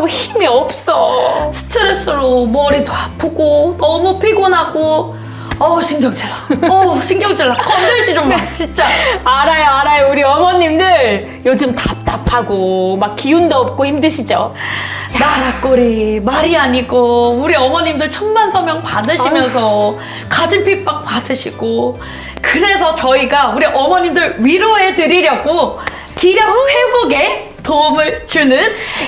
하고 힘이 없어. 스트레스로 머리도 아프고 너무 피곤하고 어 신경질 나. 어 신경질 나. 건들지 좀 마. 진짜. 알아요, 알아요. 우리 어머님들 요즘 답답하고 막 기운도 없고 힘드시죠? 나라꼬리 말이 아니고 우리 어머님들 천만 서명 받으시면서 가진 핍박 받으시고 그래서 저희가 우리 어머님들 위로해 드리려고 기력 회복에 도움을 주는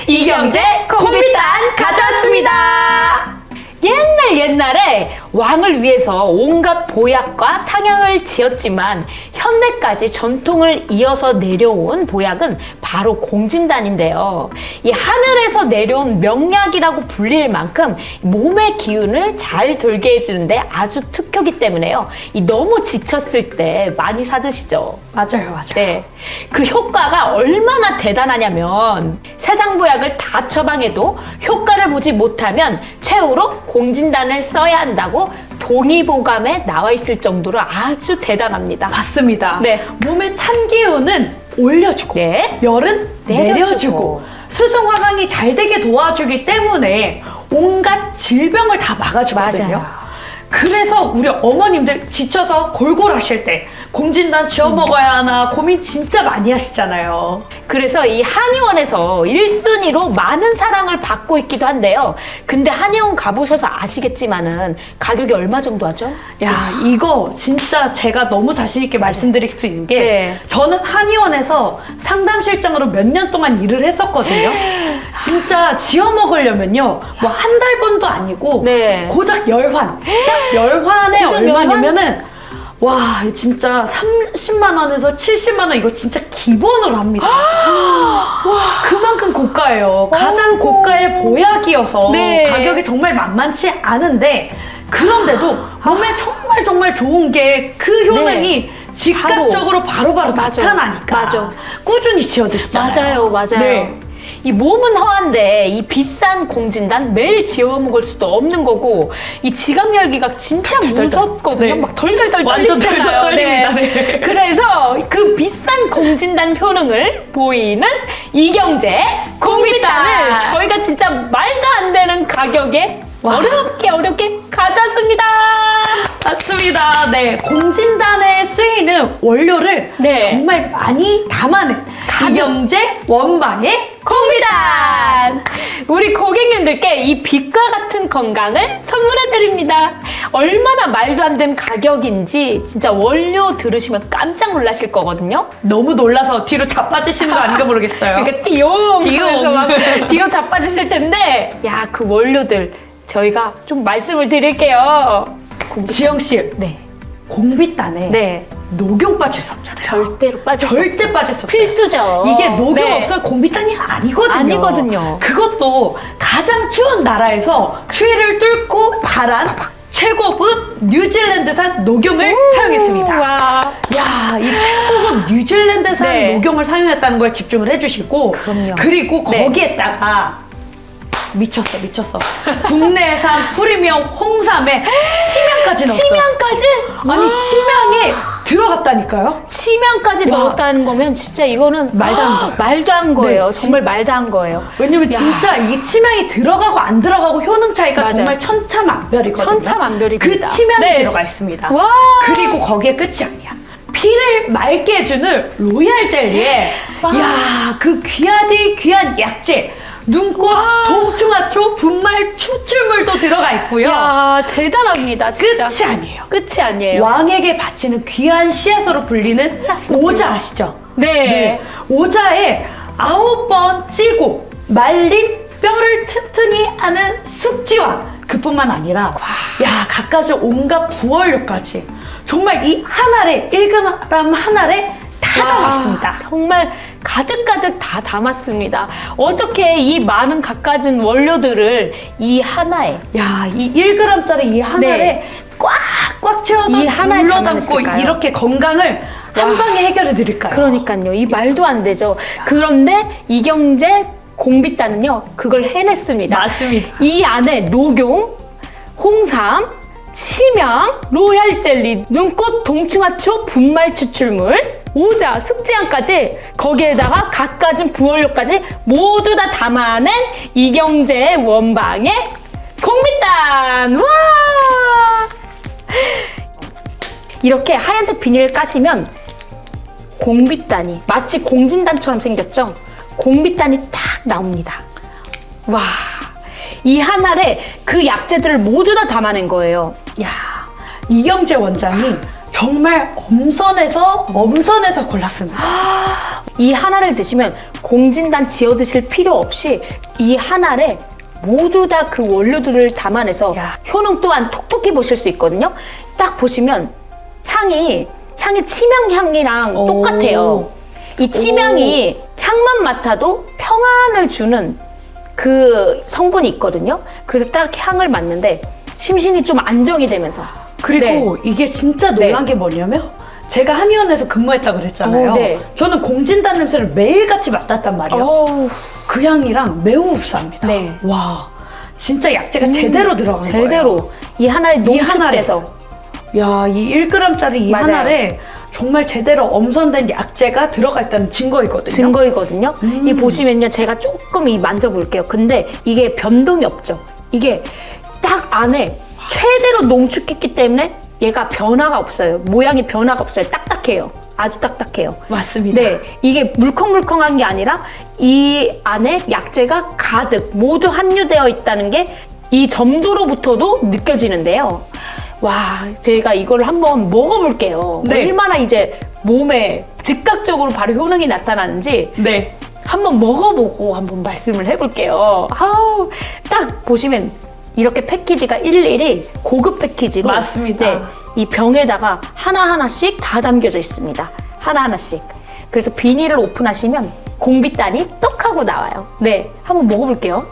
이경제 콤비탄 가져왔습니다. 옛날 옛날에 왕을 위해서 온갖 보약과 탕약을 지었지만 현대까지 전통을 이어서 내려온 보약은 바로 공진단인데요. 이 하늘에서 내려온 명약이라고 불릴 만큼 몸의 기운을 잘 들게 해주는데 아주 특효기 때문에요. 이 너무 지쳤을 때 많이 사드시죠. 맞아요, 맞아요. 네. 그 효과가 얼마나 대단하냐면 세상 보약을 다 처방해도 효과를 보지 못하면 최후로 공진단을 써야 한다고 동의보감에 나와 있을 정도로 아주 대단합니다. 맞습니다. 네. 몸의 찬 기운은 올려주고 네. 열은 내려주고. 내려주고 수중 화강이 잘 되게 도와주기 때문에 온갖 질병을 다 막아주거든요. 맞아요. 그래서 우리 어머님들 지쳐서 골골하실 때 공진단 지어 먹어야 하나 고민 진짜 많이 하시잖아요. 그래서 이 한의원에서 1순위로 많은 사랑을 받고 있기도 한데요. 근데 한의원 가보셔서 아시겠지만은 가격이 얼마 정도 하죠? 야 이거 진짜 제가 너무 자신 있게 말씀드릴 수 있는 게 네. 저는 한의원에서 상담실장으로 몇 년 동안 일을 했었거든요. 진짜 지어 먹으려면요 뭐 한 달 번도 아니고 네. 고작 열환 딱 열환에 고작 얼마냐면은 와 진짜 30만 원에서 70만 원 이거 진짜 기본으로 합니다. 와 그만큼 고가예요. 가장 어이구. 고가의 보약이어서 네. 가격이 정말 만만치 않은데 그런데도 몸에 정말 정말 좋은 게 그 효능이 즉각적으로 바로바로 맞아. 나타나니까 맞아. 꾸준히 지어 드시잖아요. 맞아요, 맞아요. 네. 이 몸은 허한데 이 비싼 공진단 매일 지어 먹을 수도 없는 거고 이 지갑 열기가 진짜. 무섭거든요. 네. 막 덜덜덜 완전 떨리잖아요. 덜덜 떨립니다. 네. 그래서 그 비싼 공진단 효능을 보이는 이경제 공비단을 공비단. 저희가 진짜 말도 안 되는 가격에 와. 어렵게 어렵게 가져왔습니다. 맞습니다. 네. 공진단에 쓰이는 원료를 네. 정말 많이 담아낸 이경제 원방의 공비단! 우리 고객님들께 이 빛과 같은 건강을 선물해 드립니다. 얼마나 말도 안 되는 가격인지 진짜 원료 들으시면 깜짝 놀라실 거거든요. 너무 놀라서 뒤로 자빠지시는 거 아닌가 모르겠어요. 그러니까 띠용 띠용. 하면서 막 뒤로 자빠지실 텐데 야 그 원료들 저희가 좀 말씀을 드릴게요. 지영 씨, 네, 공비단에 네, 녹용 빠질 수 없잖아요. 절대로 빠질 수 절대 없죠. 빠질 수 없어요. 필수죠. 이게 녹용 네. 없으면 공비단이 아니거든요. 아니거든요. 그것도 가장 추운 나라에서 추위를 뚫고 자란 최고급 뉴질랜드산 녹용을 사용했습니다. 와. 야, 이 최고급 뉴질랜드산 네. 녹용을 사용했다는 거에 집중을 해주시고, 그럼요. 그리고 네. 거기에다가 미쳤어, 미쳤어. 국내산 프리미엄 홍삼에 치명까지 넣었어 요. 치명까지? 아니 와. 치명이 들어갔다니까요. 치명까지 와. 넣었다는 거면 진짜 이거는 말도 안 거예요. 말도 안 거예요. 네, 정말 말도 안 거예요. 왜냐면 야. 진짜 이게 치명이 들어가고 안 들어가고 효능 차이가 맞아요. 정말 천차만별이거든요. 천차만별입니다. 그 치명이 네. 들어가 있습니다. 와. 그리고 거기에 끝이 아니야. 피를 맑게 해주는 로얄 젤리에 와. 야, 그 귀하디 귀한 약재 눈꽃, 와. 동충하초, 분말, 추출물도 들어가 있고요. 야 대단합니다. 진짜. 끝이 아니에요. 끝이 아니에요. 왕에게 바치는 귀한 씨앗으로 불리는 씨앗으로 오자 아시죠? 네. 오자에 아홉 번 찌고 말린 뼈를 튼튼히 하는 숙지와 그뿐만 아니라 야 갖가지 온갖 부원료까지 정말 이 한 알에 1g 한 알에 다 와, 담았습니다. 정말 가득가득 다 담았습니다. 어떻게 이 많은 갖가진 원료들을 이 하나에 야, 이 1g짜리 이한 네. 꽉꽉 채워서 이 하나에 담아냈을까요? 이렇게 건강을 한 방에 해결해 드릴까요? 그러니까요. 이 말도 안 되죠. 그런데 이경제 공비단은요, 그걸 해냈습니다. 맞습니다. 이 안에 녹용, 홍삼, 치명, 로얄 젤리, 눈꽃 동충하초 분말 추출물, 오자, 숙지향까지 거기에다가 갖가진 부원료까지 모두 다 담아낸 이경재 원방의 공비단! 와! 이렇게 하얀색 비닐을 까시면 공비단이 마치 공진단처럼 생겼죠? 공비단이 딱 나옵니다. 와, 이 한 알에 그 약재들을 모두 다 담아낸 거예요. 야 이경재 원장이 정말 엄선해서 엄선해서 골랐습니다. 이 하나를 드시면 공진단 지어 드실 필요 없이 이 하나에 모두 다 그 원료들을 담아내서 야. 효능 또한 톡톡히 보실 수 있거든요. 딱 보시면 향이 향이 치명 향이랑 오. 똑같아요. 이 치명이 향만 맡아도 평안을 주는 그 성분이 있거든요. 그래서 딱 향을 맡는데 심신이 좀 안정이 되면서 그리고 이게 진짜 놀란 네. 게 뭐냐면 제가 한의원에서 근무했다 그랬잖아요. 어, 네. 저는 공진단 냄새를 매일같이 맡았단 말이에요. 어우, 그 향이랑 매우 흡사합니다. 네. 음, 와 진짜 약재가 제대로 들어간 거예요. 제대로 이 하나에 이 하나에. 농축돼서 야, 이 1g짜리 이 맞아요. 하나에 정말 제대로 엄선된 약재가 들어가 있다는 증거이거든요. 증거이거든요. 음. 이 보시면요, 제가 조금 이 만져볼게요. 근데 이게 변동이 없죠. 이게 딱 안에 최대로 농축했기 때문에 얘가 변화가 없어요. 모양이 변화가 없어요. 딱딱해요. 아주 딱딱해요. 맞습니다. 네, 이게 물컹물컹한 게 아니라 이 안에 약재가 가득 모두 함유되어 있다는 게 이 점도로부터도 느껴지는데요. 와, 제가 이걸 한번 먹어볼게요. 네. 얼마나 이제 몸에 즉각적으로 바로 효능이 나타나는지 네. 한번 먹어보고 한번 말씀을 해볼게요. 아우, 딱 보시면 이렇게 패키지가 일일이 고급 패키지로 맞습니다. 네, 이 병에다가 하나하나씩 다 담겨져 있습니다. 하나하나씩. 그래서 비닐을 오픈하시면 공비단이 떡 하고 나와요. 네, 한번 먹어볼게요.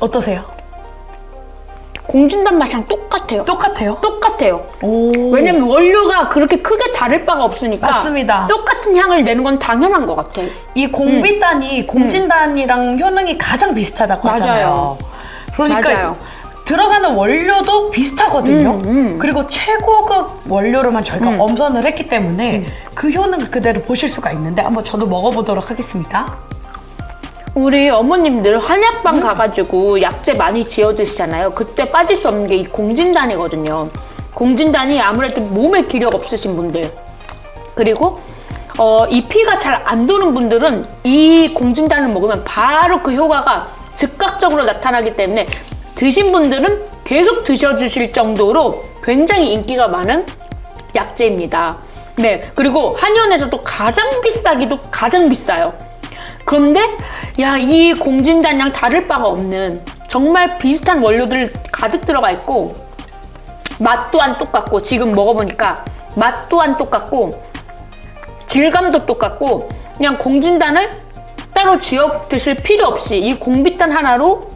어떠세요? 공진단 맛이랑 똑같아요. 똑같아요? 똑같아요. 오. 왜냐면 원료가 그렇게 크게 다를 바가 없으니까 맞습니다. 똑같은 향을 내는 건 당연한 것 같아요. 이 공비단이 공진단이랑 효능이 가장 비슷하다고 맞아요. 하잖아요. 그러니까 맞아요. 들어가는 원료도 비슷하거든요. 음, 음. 그리고 최고급 원료로만 저희가 엄선을 했기 때문에 그 효능을 그대로 보실 수가 있는데 한번 저도 먹어보도록 하겠습니다. 우리 어머님들 한약방 가가지고 약재 많이 지어 드시잖아요. 그때 빠질 수 없는 게 이 공진단이거든요. 공진단이 아무래도 몸에 기력 없으신 분들 그리고 어, 이 피가 잘 안 도는 분들은 이 공진단을 먹으면 바로 그 효과가 즉각적으로 나타나기 때문에 드신 분들은 계속 드셔주실 정도로 굉장히 인기가 많은 약재입니다. 네, 그리고 한의원에서도 가장 비싸기도 가장 비싸요. 그런데 야 이 공진단이랑 다를 바가 없는 정말 비슷한 원료들 가득 들어가 있고 맛 또한 똑같고 지금 먹어보니까 맛 또한 똑같고 질감도 똑같고 그냥 공진단을 따로 지어 드실 필요 없이 이 공비단 하나로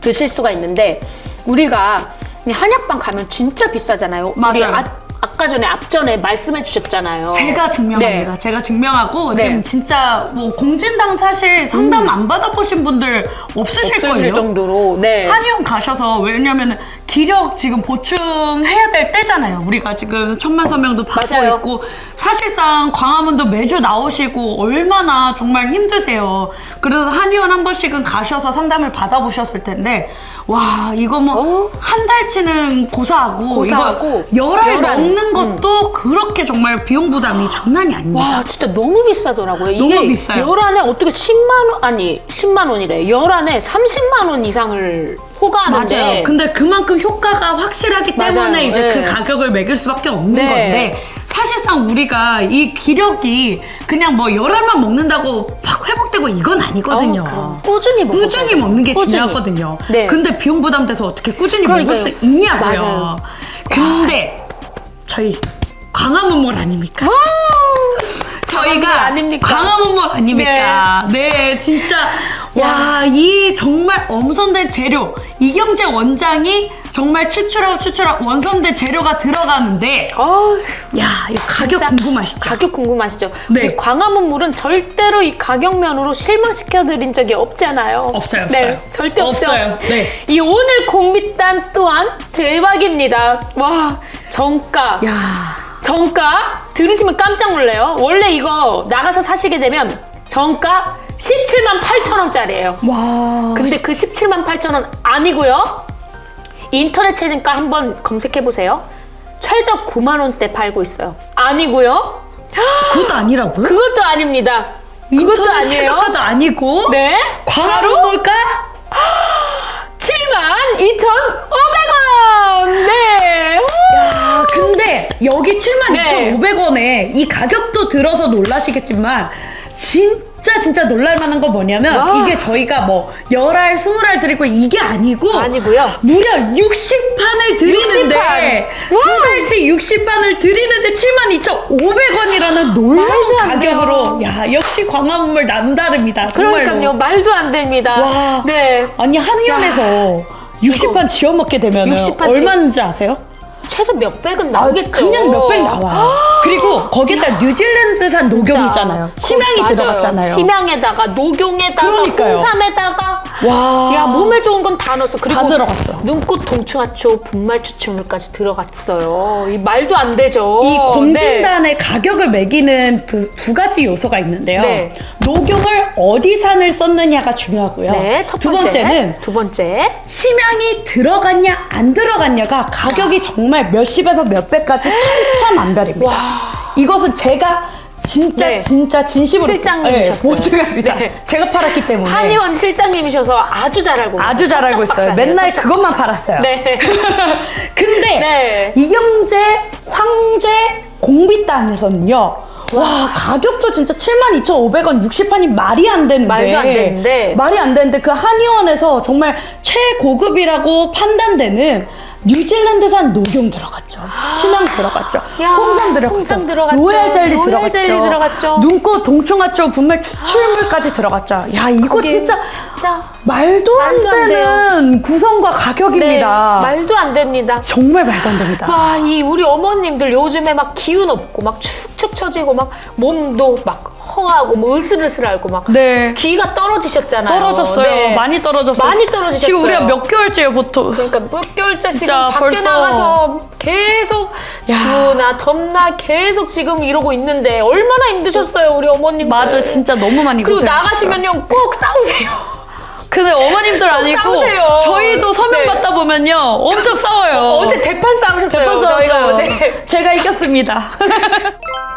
드실 수가 있는데 우리가 이 한약방 가면 진짜 비싸잖아요. 우리 맞아요. 아, 아까 전에 앞전에 말씀해 주셨잖아요. 제가 증명합니다. 네. 제가 증명하고 네. 지금 진짜 뭐 공진당 사실 상담 안 받아보신 분들 없으실 없어질 거예요. 정도로 네. 한의원 가셔서 왜냐면 기력 지금 보충해야 될 때잖아요. 우리가 지금 천만 서명도 받고 맞아요. 있고 사실상 광화문도 매주 나오시고 얼마나 정말 힘드세요. 그래서 한의원 한 번씩은 가셔서 상담을 받아보셨을 텐데 와 이거 뭐 어? 한 달치는 고사하고, 고사하고 이거 열알 열알. 음. 먹는 것도 그렇게 정말 비용 부담이 장난이 아닙니다. 와 진짜 너무 비싸더라고요. 너무 이게 비싸요. 열 안에 어떻게 10만 원 아니 10만 원이래. 열 안에 30만 원 이상을 호가하는데 맞아요. 근데 그만큼 효과가 확실하기 때문에 맞아요. 이제 네. 그 가격을 매길 수밖에 없는 네. 건데 사실상 우리가 이 기력이 그냥 뭐 열알만 먹는다고 팍 회복되고 이건 아니거든요. 어, 그럼 꾸준히 먹어줘야 꾸준히. 먹는 게 꾸준히. 중요하거든요. 네. 근데 비용 부담돼서 어떻게 꾸준히 먹을. 수 있냐고요. 맞아요. 근데 저희 광화문몰 아닙니까? 저희가 아닙니까? 광화문몰 아닙니까? 네, 진짜 와, 이 정말 엄선된 재료 이경재 원장이 정말 추출하고 추출하고 원선된 재료가 들어가는데 어휴, 야, 이 가격 진짜 궁금하시죠? 가격 궁금하시죠? 네. 우리 광화문 물은 절대로 이 가격면으로 실망시켜 드린 적이 없잖아요. 없어요, 네, 없어요. 절대 없죠. 없어요. 네. 이 오늘 공비단 또한 대박입니다. 와, 정가. 야. 정가 들으시면 깜짝 놀래요. 원래 이거 나가서 사시게 되면 정가 17만 8천 원짜리예요. 와. 근데 그 17만 8천 원 아니고요. 인터넷 최저가 한번 검색해 보세요. 최저 9만 원대 팔고 있어요. 아니고요. 그것도 아니라고요? 그것도 아닙니다. 그것도 인터넷 아니에요. 최저가도 아니고. 네. 바로 뭘까? 7만 2,500원. 네. 아, 근데 여기 72,500원에 네. 이 가격도 들어서 놀라시겠지만 진짜 진짜 놀랄만한 건 뭐냐면 와. 이게 저희가 뭐 열 알, 스물 알 드리고 이게 아니고 아니고요. 무려 60판을 드리는데 60판. 두 달치 60판을 드리는데 72,500원이라는 놀라운 말도 안 가격으로 야 역시 광화문물 남다릅니다. 정말로. 그러니까요. 말도 안 됩니다. 와. 네. 아니 한의원에서 60판 지어 먹게 되면 60 판 지어- 얼마인지 아세요? 최소 몇백은 아, 나오겠죠. 그냥 몇백 나와요. 그리고 거기다 뉴질랜드산 녹용이잖아요. 침향이 맞아요. 들어갔잖아요. 침향에다가 녹용에다가 그러니까요. 홍삼에다가 와. 야 몸에 좋은 건 다 넣었어. 그리고 다 들어갔어요. 눈꽃 동충하초 분말 추출물까지 들어갔어요. 이 말도 안 되죠. 이 네. 공진단의 가격을 매기는 두, 두 가지 요소가 있는데요. 네. 녹용을 어디 산을 썼느냐가 중요하고요. 네, 첫두 번째. 번째는 두 번째. 침향이 들어갔냐 안 들어갔냐가 가격이 정말 몇십에서 몇백까지 천차만별입니다. 이것은 제가 진짜 네. 진짜 진심으로 실장님이셨어요. 네, 보증합니다. 네. 제가 팔았기 때문에 한의원 실장님이셔서 아주 잘 알고 아주. 잘 알고 있어요. 척척박사세요, 맨날. 그것만 팔았어요. 네. 근데 네. 이경재 황제 공비단에서는요. 와 가격도 진짜 72,500원 60판이 말이 안 되는데 말도 안 되는데. 말이 안 되는데 그 한의원에서 정말 최고급이라고 판단되는 뉴질랜드산 녹용 들어갔죠. 침향 들어갔죠. 야, 홍삼 들어갔죠. 홍삼 들어갔죠. 로얄 젤리 로얄 들어갔죠. 젤리 들어갔죠. 눈꽃 동충하초 분말 추출물까지 들어갔죠. 야 이거 그게 진짜 진짜 말도 안 말도 안 되는 구성과 가격입니다. 네, 말도 안 됩니다. 정말 말도 안 됩니다. 와, 이 우리 어머님들 요즘에 막 기운 없고 막 축축 처지고 막 몸도 막 허하고 뭐 으슬으슬하고 막 네. 기가 떨어지셨잖아요. 떨어졌어요. 네. 많이 떨어졌어요. 많이 떨어지셨어요. 지금 우리가 몇 개월째예요, 보통. 그러니까 몇 개월째 지금 진짜 밖에 벌써. 나가서 계속 추나 덥나 계속 지금 이러고 있는데 얼마나 힘드셨어요 우리 어머님들. 맞아, 진짜 너무 많이 그리고. 나가시면요 꼭 싸우세요. 근데 어머님들 아니고 싸우세요. 저희도 서명 네. 받다 보면요 엄청 싸워요. 어 제 대판 싸우셨어요. 대판 저희가 싸웠어요. 어제. 제가 이겼습니다.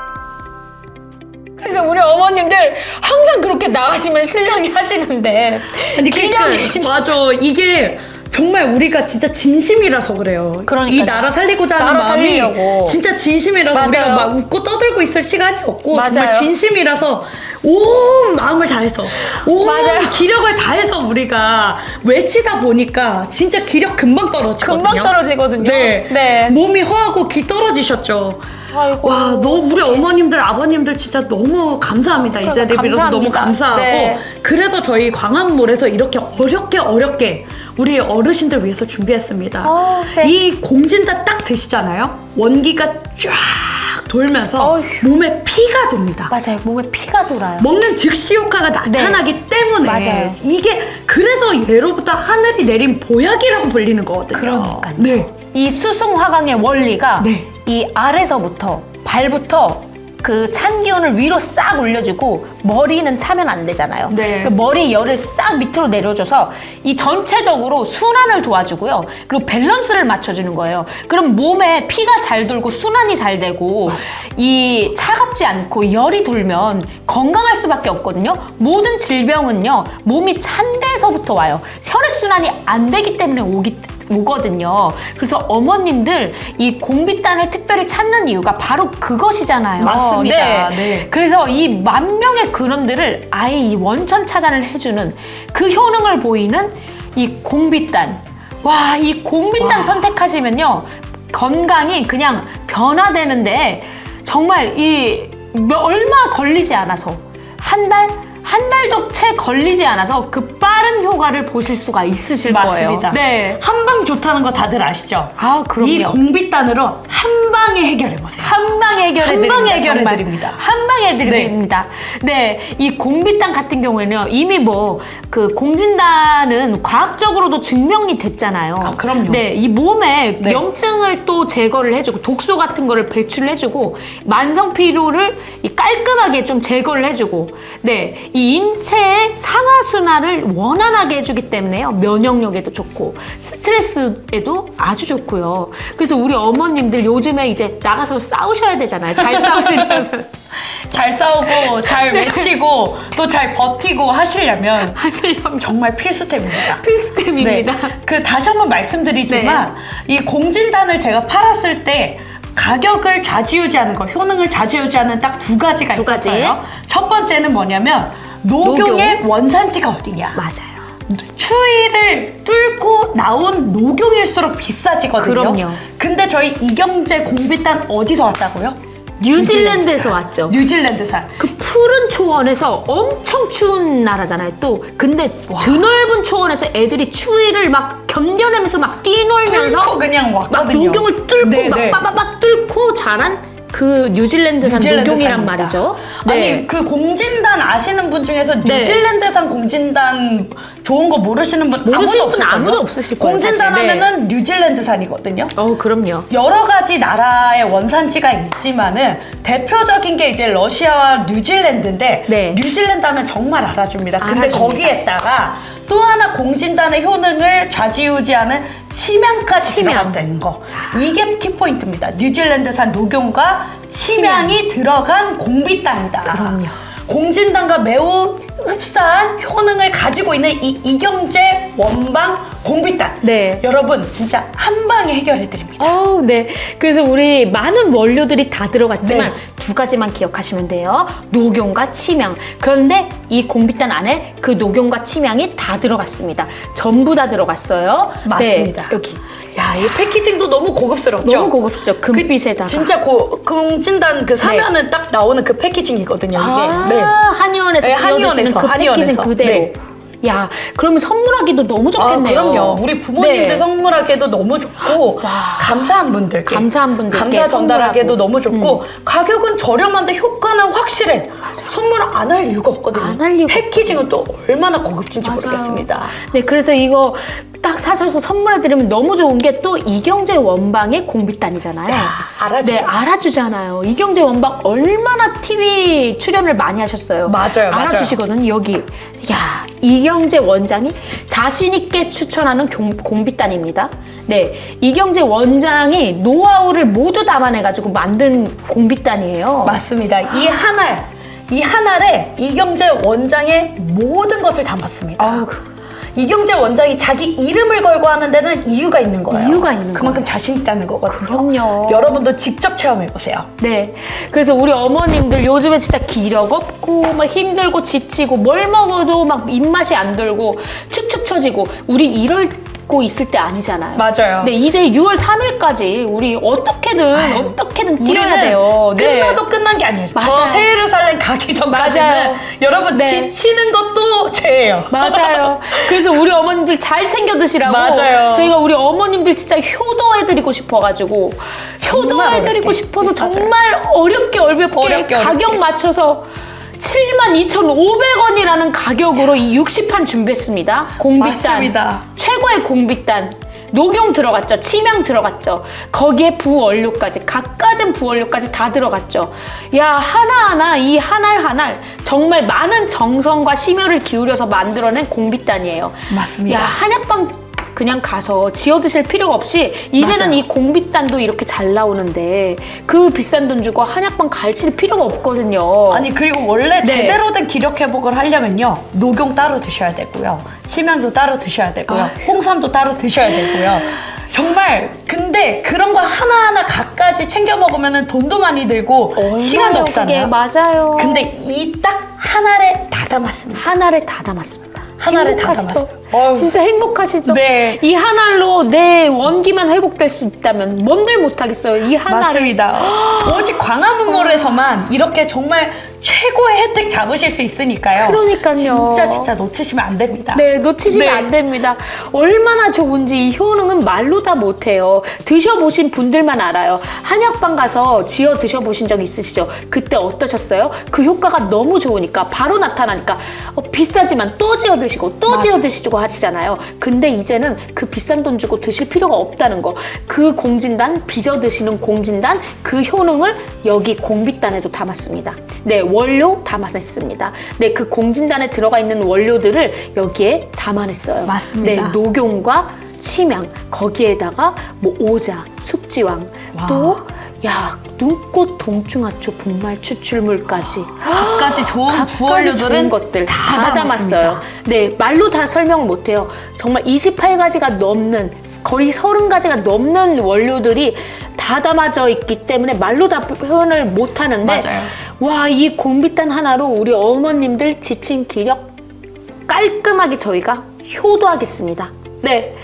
그래서 우리 어머님들 항상 그렇게 나가시면 신랑이 하시는데 아니 기념이 그러니까 맞아 이게 정말 우리가 진짜 진심이라서 그래요. 그러니까요. 이 나라 살리고자 하는 나라 마음이 살리려고. 진짜 진심이라서 맞아요. 우리가 막 웃고 떠들고 있을 시간이 없고 정말 맞아요. 진심이라서 온 마음을 다해서 온 맞아요. 기력을 다해서 우리가 외치다 보니까 진짜 기력 금방 떨어지거든요. 금방 떨어지거든요. 네. 네. 몸이 허하고 기 떨어지셨죠. 아이고. 와, 너무 우리 어머님들, 아버님들 진짜 너무 감사합니다. 이 자리에 빌어서 너무. 감사하고. 네. 그래서 저희 광화문몰에서 이렇게 어렵게 어렵게 우리 어르신들 위해서 준비했습니다. 어, 네. 이 공진다 딱 드시잖아요. 원기가 쫙 돌면서 어휴. 몸에 피가 돕니다. 맞아요. 몸에 피가 돌아요. 먹는 즉시 효과가 나타나기 때문에 네. 맞아요. 이게 그래서 예로부터 하늘이 내린 보약이라고 불리는 거거든요. 그러니까요. 네. 이 수승화강의 원리가 네. 이 아래서부터 발부터 그 찬 기운을 위로 싹 올려주고 머리는 차면 안 되잖아요. 네. 그 머리 열을 싹 밑으로 내려줘서 이 전체적으로 순환을 도와주고요. 그리고 밸런스를 맞춰주는 거예요. 그럼 몸에 피가 잘 돌고 순환이 잘 되고 이 차갑지 않고 열이 돌면 건강할 수밖에 없거든요. 모든 질병은요 몸이 찬 데서부터 와요. 혈액 순환이 안 되기 때문에 오기 오거든요. 그래서 어머님들 이 공비단을 특별히 찾는 이유가 바로 그것이잖아요. 맞습니다. 네. 그래서 이 만병의 근원들을 아예 이 원천 차단을 해주는 그 효능을 보이는 이 공비단. 와, 이 공비단 선택하시면요. 건강이 그냥 변화되는데 정말 이 몇- 얼마 걸리지 않아서 한 달? 한 달도 채 걸리지 않아서 그 빠른 효과를 보실 수가 있으실 맞습니다. 거예요. 네. 한방 좋다는 거 다들 아시죠? 아, 그럼요. 이 공비단으로 한 방에 해결해 보세요. 한 방에 해결해 한 드립니다. 방에 해결해 정말. 드립니다. 한 방에 해결해 드립니다. 네. 이 공비단 같은 경우에는 이미 뭐 그 공진단은 과학적으로도 증명이 됐잖아요. 아, 그럼요. 네. 이 몸에 네. 염증을 또 제거를 해주고 독소 같은 거를 배출해주고 만성 피로를 이 깔끔하게 좀 제거를 해주고 네. 이 인체의 상하 순환을 원활하게 해주기 때문에요. 면역력에도 좋고 스트레스에도 아주 좋고요. 그래서 우리 어머님들 요즘에 이제 나가서 싸우셔야 되잖아요. 잘 싸우시려면 잘 싸우고 잘 네. 외치고 또 잘 버티고 하시려면 하시려면 정말 필수템입니다. 필수템입니다. 네. 그 다시 한번 말씀드리지만 이 공진단을 제가 팔았을 때 가격을 좌지우지하는 거, 효능을 좌지우지하는 딱 두 가지가 두 가지. 있었어요. 첫 번째는 뭐냐면 녹용의 원산지가 어디냐. 맞아요. 추위를 뚫고 나온 녹용일수록 비싸지거든요. 그럼요. 근데 저희 이경제 공비단 어디서 왔다고요? 뉴질랜드에서 왔죠. 뉴질랜드산. 그 푸른 초원에서 엄청 추운 나라잖아요. 또 근데 드넓은 초원에서 애들이 추위를 막 견뎌내면서 막 뛰놀면서 뚫고 그냥 막 왔거든요. 녹용을 뚫고 네, 막 네. 빠바박 뚫고 자란 그 뉴질랜드산 녹용이란 뉴질랜드산입니다. 말이죠. 네. 아니 그 공진단 아시는 분 중에서 네. 뉴질랜드산 공진단 좋은 거 모르시는 분 모르시는 아무도 분 없을 아무도 없으실 거예요, 공진단 사실. 네. 하면은 뉴질랜드산이거든요. 어 그럼요. 여러 가지 나라의 원산지가 있지만은 대표적인 게 이제 러시아와 뉴질랜드인데 네. 뉴질랜드 하면 정말 알아줍니다. 근데 알아줍니다. 거기에다가 또 하나 공진단의 효능을 좌지우지하는 치명까지 치명. 들어간다는 거. 이게 키포인트입니다. 뉴질랜드산 녹용과 치명이 들어간 공비단이다. 그럼요. 공진단과 매우 흡사한 효능을 가지고 있는 이 이경제 원방 공비단. 네. 여러분 진짜 한 방에 해결해 드립니다. 어, 네. 그래서 우리 많은 원료들이 다 들어갔지만 네. 두 가지만 기억하시면 돼요. 녹용과 치명. 그런데 이 공비단 안에 그 녹용과 치명이 다 들어갔습니다. 전부 다 들어갔어요. 맞습니다. 네, 여기. 야, 이 패키징도 너무 고급스럽죠? 너무 고급스죠. 금빛에다가. 그 진짜 고, 공진단 그 사면은 딱 나오는 그 패키징이거든요, 이게. 아, 네. 한의원에서 네, 지어주시는 한의원에서, 그 패키징 한의원에서. 그대로. 네. 야, 그러면 선물하기도 너무 아, 좋겠네요. 그럼요. 우리 부모님들 네. 선물하기도 너무 좋고 감사한 분들께 감사한 분들께 감사 전달하기도. 음. 너무 좋고 가격은 저렴한데 효과는 확실해. 선물 안 할 이유가 없거든요. 안 할 이유가 패키징은 또 얼마나 고급진지 맞아요. 모르겠습니다. 네, 그래서 이거 딱 사셔서 선물해 드리면 너무 좋은 게 또 이경재 원방의 공비단이잖아요. 야, 알아주죠. 네, 알아주잖아요. 이경재 원방 얼마나 TV 출연을 많이 하셨어요. 맞아요, 맞아요. 알아주시거든 요. 여기. 야, 이경재 원장이 자신있게 추천하는 공, 공비단입니다. 네, 이경재 원장이 노하우를 모두 담아내가지고 만든 공비단이에요. 맞습니다. 이 한 알, 이 한 알에 이경재 원장의 모든 것을 담았습니다. 아우, 그- 이경재 원장이 자기 이름을 걸고 하는 데는 이유가 있는 거예요. 이유가 있는 그만큼 자신 있다는 거거든요. 그럼요. 여러분도 직접 체험해 보세요. 네. 그래서 우리 어머님들 요즘에 진짜 기력 없고 막 힘들고 지치고 뭘 먹어도 막 입맛이 안 들고 축축 처지고 우리 이럴 고 있을 때 아니잖아요. 맞아요. 네, 이제 6월 3일까지 우리 어떻게는 어떻게든 뛰어야 돼요. 네. 끝나도 끝난 게 아니에요. 저 맞아요. 세예루살렘 가기 전까지는 맞아요. 여러분 네. 지치는 것도 죄예요. 맞아요. 그래서 우리 어머님들 잘 챙겨 드시라고 맞아요. 저희가 우리 어머님들 진짜 효도해 드리고 싶어 가지고 정말 효도해 드리고 어렵게. 싶어서 맞아요. 정말 어렵게 어렵게, 어렵게, 가격. 맞춰서 72,500원이라는 가격으로 이 60판 준비했습니다. 공비단. 맞습니다. 최고의 공비단. 녹용 들어갔죠. 치명 들어갔죠. 거기에 부원료까지, 갖가진 부원료까지 다 들어갔죠. 야, 하나하나, 이 한 알 한 알, 정말 많은 정성과 심혈을 기울여서 만들어낸 공비단이에요. 맞습니다. 야, 한약방 그냥 가서 지어 드실 필요가 없이 이제는 맞아요. 이 공비단도 이렇게 잘 나오는데 그 비싼 돈 주고 한약방 가실 필요가 없거든요. 아니 그리고 원래 네. 제대로 된 기력 회복을 하려면요 녹용 따로 드셔야 되고요 치명도 따로 드셔야 되고요 아. 홍삼도 따로 드셔야 되고요 정말 근데 그런 거 하나하나 각가지 챙겨 먹으면 돈도 많이 들고 시간도 얼마요, 그게? 없잖아요 맞아요. 근데 이 딱 한 알에 다 담았습니다 한 알에 다 담았습니다. 한 알에 다 행복하시죠? 담았어요. 어휴. 진짜 행복하시죠? 네. 이한 알로 내 원기만 회복될 수 있다면 뭔들 못하겠어요. 이한 알을 맞습니다 오직 광화문몰에서만 이렇게 정말 최고의 혜택 잡으실 수 있으니까요. 그러니까요. 진짜 진짜 놓치시면 안 됩니다. 네, 놓치시면 네. 안 됩니다. 얼마나 좋은지 이 효능은 말로 다 못해요. 드셔보신 분들만 알아요. 한약방 가서 쥐어 드셔보신 적 있으시죠? 그때 어떠셨어요? 그 효과가 너무 좋으니까 바로 나타나니까 어, 비싸지만 또 쥐어 드시고 또 쥐어 드시고 하시잖아요. 근데 이제는 그 비싼 돈 주고 드실 필요가 없다는 거. 그 공진단, 빚어 드시는 공진단, 그 효능을 여기 공비단에도 담았습니다. 네, 원료 담아냈습니다. 네, 그 공진단에 들어가 있는 원료들을 여기에 담아냈어요. 맞습니다. 네, 녹용과 침향, 거기에다가 뭐 오자, 숙지왕, 또 야, 눈꽃 동충하초 분말 추출물까지. 갖가지 좋은 갖가지 부원료들은 것들 다, 다 담았어요. 네, 말로 다 설명을 못해요. 정말 28가지가 넘는, 거의 30가지가 넘는 원료들이 다 담아져 있기 때문에 말로 다 표현을 못 하는데, 맞아요. 와, 이 공비단 하나로 우리 어머님들 지친 기력 깔끔하게 저희가 효도하겠습니다. 네.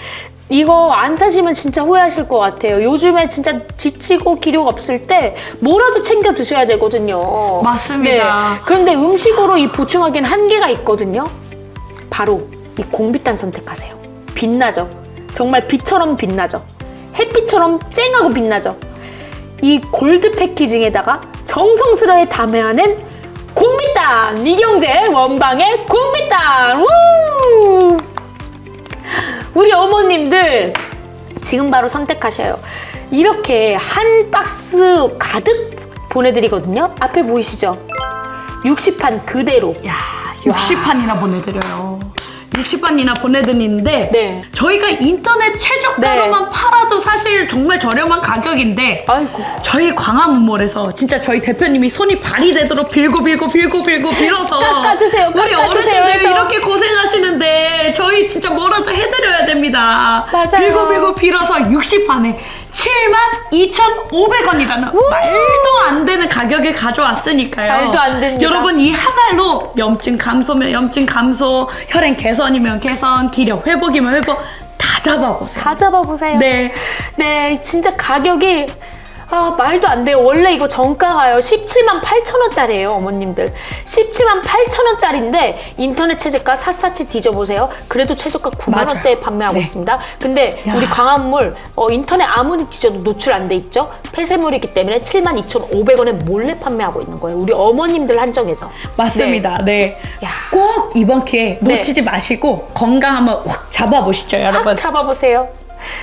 이거 안 사시면 진짜 후회하실 것 같아요. 요즘에 진짜 지치고 기력 없을 때 뭐라도 챙겨 드셔야 되거든요. 맞습니다. 네. 그런데 음식으로 이 보충하기엔 한계가 있거든요. 바로 이 공비단 선택하세요. 빛나죠? 정말 빛처럼 빛나죠? 햇빛처럼 쨍하고 빛나죠? 이 골드 패키징에다가 정성스레 담아낸 공비단! 이경재 원방의 공비단! 우! 우리 어머님들 지금 바로 선택하셔요. 이렇게 한 박스 가득 보내드리거든요. 앞에 보이시죠? 60판 그대로. 야, 60판이나 보내드려요. 60판이나 보내드리는데 네. 저희가 인터넷 최저가로만 팔아도 사실 정말 저렴한 가격인데 아이고. 저희 광화문몰에서 진짜 저희 대표님이 손이 발이 되도록 빌고 빌고 빌고 빌고 빌어서 깎아주세요, 우리 깎아주세요 어르신들. 이렇게 고생하시는데 저희 진짜 뭐라도 해드려야 됩니다. 맞아요. 빌고 빌고 빌어서 60판에 72,500원이라는 말도 안 되는 가격에 가져왔으니까요. 말도 안 됩니다. 여러분 이 한 알로 염증 감소면 염증 감소, 혈행 개선이면 개선, 기력 회복이면 회복 다 잡아보세요. 다 잡아보세요. 네. 네, 진짜 가격이 아, 말도 안 돼요. 원래 이거 정가가요. 17만 8천 원짜리예요, 어머님들. 17만 8천 원짜리인데 인터넷 최저가 샅샅이 뒤져보세요. 그래도 최저가 9만 맞아요. 원대에 판매하고 네. 있습니다. 근데 야. 우리 광화문물 어, 인터넷 아무리 뒤져도 노출 안 돼 있죠? 폐쇄물이기 때문에 7만 2,500원에 몰래 판매하고 있는 거예요. 우리 어머님들 한정해서. 맞습니다. 네. 야. 꼭 이번 기회에 네. 놓치지 마시고 건강 한번 확 잡아보시죠, 여러분. 확 잡아보세요.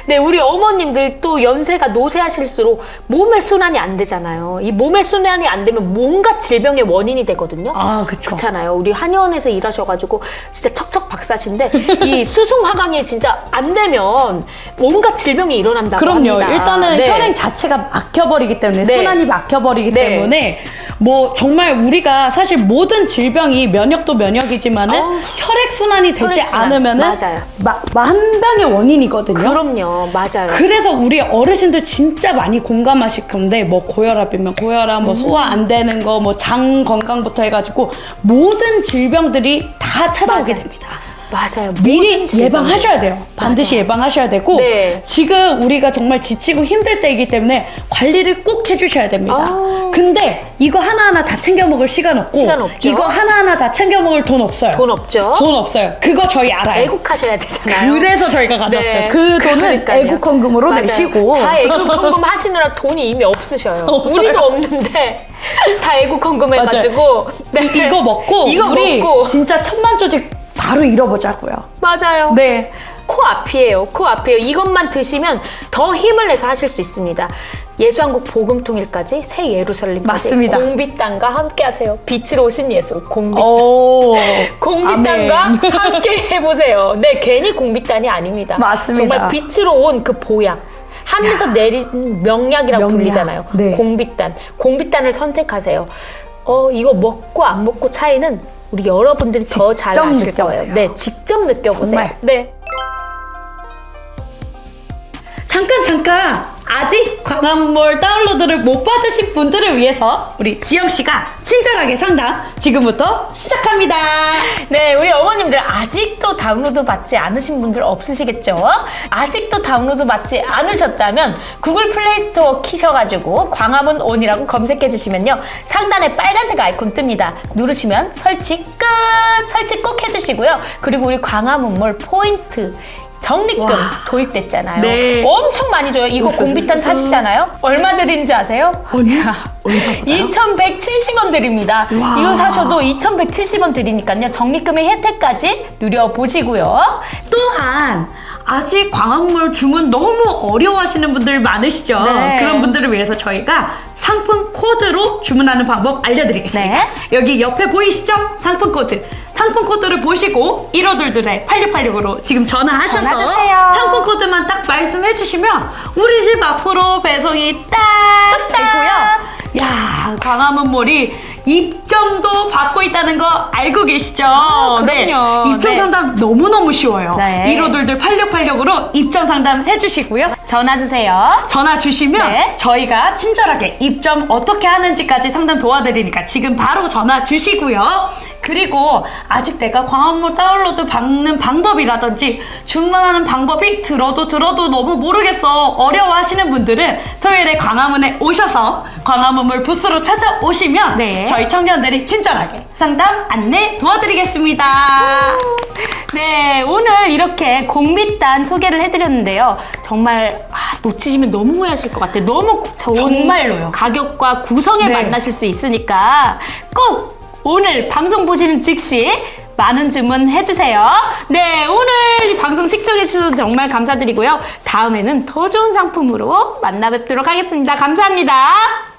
네, 우리 어머님들 또 연세가 노쇠하실수록 몸의 순환이 안 되잖아요. 이 몸의 순환이 안 되면 뭔가 질병의 원인이 되거든요. 아, 그쵸. 그렇잖아요. 우리 한의원에서 일하셔가지고 진짜 척척 박사신데 이 수승 화강이 진짜 안 되면 뭔가 질병이 일어난다고 그럼요. 합니다. 일단은 네. 혈행 자체가 막혀버리기 때문에 네. 순환이 막혀버리기 네. 때문에 뭐 정말 우리가 사실 모든 질병이 면역도 면역이지만은 어. 혈액 순환이 되지 혈액순환. 않으면은 맞아요. 마- 만병의 원인이거든요. 그럼요. 맞아요. 그래서 우리 어르신들 진짜 많이 공감하실 건데 뭐 고혈압이면 고혈압, 음. 뭐 소화 안 되는 거, 뭐 장 건강부터 해가지고 모든 질병들이 다 찾아오게 맞아요. 됩니다. 맞아요. 미리. 예방하셔야 돼요. 반드시 맞아요. 예방하셔야 되고 네. 지금 우리가 정말 지치고 힘들 때이기 때문에 관리를 꼭 해주셔야 됩니다. 아. 근데 이거 하나하나 다 챙겨 먹을 시간 없고 시간 없죠. 이거 하나하나 다 챙겨 먹을 돈 없어요. 돈 없죠? 돈 없어요. 그거 저희 알아요. 애국하셔야 되잖아요. 그래서 저희가 가져왔어요. 네, 그 돈은 그러니까요. 애국 헌금으로 맞아요. 내시고 다 애국 헌금 하시느라 돈이 이미 없으셔요. 없어요. 우리도 없는데 다 애국 헌금 해가지고 네. 이- 이거 먹고 이거 우리 먹고 진짜 천만 조직 바로 잃어보자고요. 맞아요. 네. 코앞이에요. 코앞이에요. 이것만 드시면 더 힘을 내서 하실 수 있습니다. 예수한국 복음통일까지 새 예루살렘까지 맞습니다. 공빛 땅과 함께 하세요. 빛으로 오신 예수 공빛 오. 공빛 땅과 함께 해보세요. 네, 괜히 공빛 땅이 아닙니다. 맞습니다. 정말 빛으로 온 그 보약. 하늘에서 내린 명약이라고 명약. 불리잖아요. 네. 공빛단. 공빛단을 선택하세요. 어, 이거 먹고 안 먹고 차이는 우리 여러분들이 더 잘 아실 느껴보세요. 거예요. 네, 직접 느껴보세요. 정말. 네. 잠깐 잠깐 아직 광화문몰 다운로드를 못 받으신 분들을 위해서 우리 지영 씨가 친절하게 상담 지금부터 시작합니다. 네, 우리 어머님들 아직도 다운로드 받지 않으신 분들 없으시겠죠? 아직도 다운로드 받지 않으셨다면 구글 플레이 스토어 키셔가지고 광화문 온이라고 검색해 주시면요. 상단에 빨간색 아이콘 뜹니다. 누르시면 설치 끝! 설치 꼭 해주시고요. 그리고 우리 광화문몰 포인트 적립금 와. 도입됐잖아요. 네. 엄청 많이 줘요. 이거. 공비탄 사시잖아요. 얼마 드리는지 아세요? 얼마인가요? 2,170원 드립니다. 와. 이거 사셔도 2,170원 드리니까요. 적립금의 혜택까지 누려보시고요. 또한 아직 광화문몰 주문 너무 어려워하시는 분들 많으시죠? 네. 그런 분들을 위해서 저희가 상품 코드로 주문하는 방법 알려드리겠습니다. 네. 여기 옆에 보이시죠? 상품 코드. 상품 코드를 보시고 1522에 8686으로 지금 전화하셔서 전화. 상품 코드만 딱 말씀해 주시면 우리 집 앞으로 배송이 딱 되고요. 야, 광화문몰이 입점도 받고 있다는 거 알고 계시죠? 그럼요. 네. 입점 네. 상담 너무너무 쉬워요. 네. 1522 8686으로 입점 상담 해주시고요. 전화 주세요. 전화 주시면 네. 저희가 친절하게 입점 어떻게 하는지까지 상담 도와드리니까 지금 바로 전화 주시고요. 그리고 아직 내가 광화문몰 다운로드 받는 방법이라든지 주문하는 방법이 들어도 들어도 너무 모르겠어 어려워 하시는 분들은 토요일에 광화문에 오셔서 광화문몰 부스로 찾아오시면 네. 저희 청년들이 친절하게 상담 안내 도와드리겠습니다. 네, 오늘 이렇게 공비단 소개를 해드렸는데요. 정말 아, 놓치시면 너무 후회하실 것 같아요. 너무 좋은 정말로요. 가격과 구성에 네. 만나실 수 있으니까 꼭 오늘 방송 보시는 즉시 많은 주문 해주세요. 네, 오늘 이 방송 시청해주셔서 정말 감사드리고요. 다음에는 더 좋은 상품으로 만나 뵙도록 하겠습니다. 감사합니다.